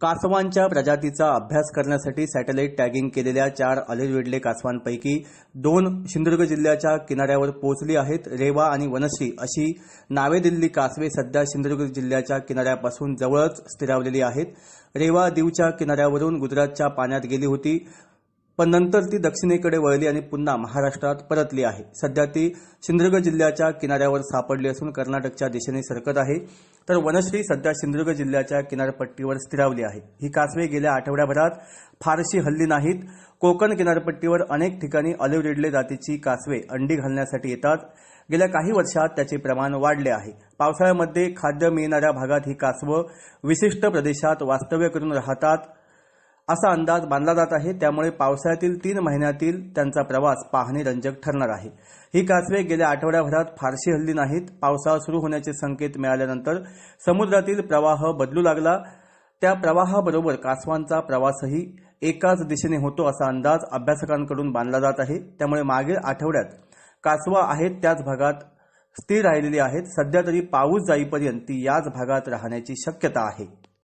कासवांच्या प्रजातीचा अभ्यास करण्यासाठी सॅटेलाईट टॅगिंग केलेल्या चार अलिरविडले कासवांपैकी दोन सिंधुदुर्ग जिल्ह्याच्या किनाऱ्यावर पोहोचली आहेत. रेवा आणि वनश्री अशी नावे दिलेली कासवे सध्या सिंधुदुर्ग जिल्ह्याच्या किनाऱ्यापासून जवळच स्थिरावलेली आहेत. रेवा दीवच्या किनाऱ्यावरून गुजरातच्या पाण्यात गेली होती. पण नंतर ती दक्षिणेकडे वळली आणि पुन्हा महाराष्ट्रात परतली आहे. सध्या ती सिंधुदुर्ग जिल्ह्याच्या किनाऱ्यावर सापडली असून कर्नाटकच्या दिशेने सरकत आहे. तर वनश्री सध्या सिंधुदुर्ग जिल्ह्याच्या किनारपट्टीवर स्थिरावली आहे. ही कासवे गेल्या आठवड्याभरात फारशी हल्ली नाहीत. कोकण किनारपट्टीवर अनेक ठिकाणी ऑलिव्ह रिडले जातीची कासवे अंडी घालण्यासाठी येतात. गेल्या काही वर्षात त्याचे प्रमाण वाढले आहे. पावसाळ्यामध्ये खाद्य मिळणाऱ्या भागात ही कासवं विशिष्ट प्रदेशात वास्तव्य करून राहतात. असा अंदाज बांधला जात आहे. त्यामुळे पावसाळ्यातील तीन महिन्यातील त्यांचा प्रवास पाहणे रंजक ठरणार आहे. ही कासवे गेल्या आठवड्याभरात फारशी हल्ली नाहीत. पावसाळा सुरू होण्याचे संकेत मिळाल्यानंतर समुद्रातील प्रवाह बदलू लागला. त्या प्रवाहाबरोबर कासवांचा प्रवासही एकाच दिशेने होतो असा अंदाज अभ्यासकांकडून बांधला जात आहे. त्यामुळे मागील आठवड्यात कासवा आहेत त्याच भागात स्थिर राहिलेली आहेत. सध्या तरी पाऊस जाईपर्यंत ती याच भागात राहण्याची शक्यता आहे.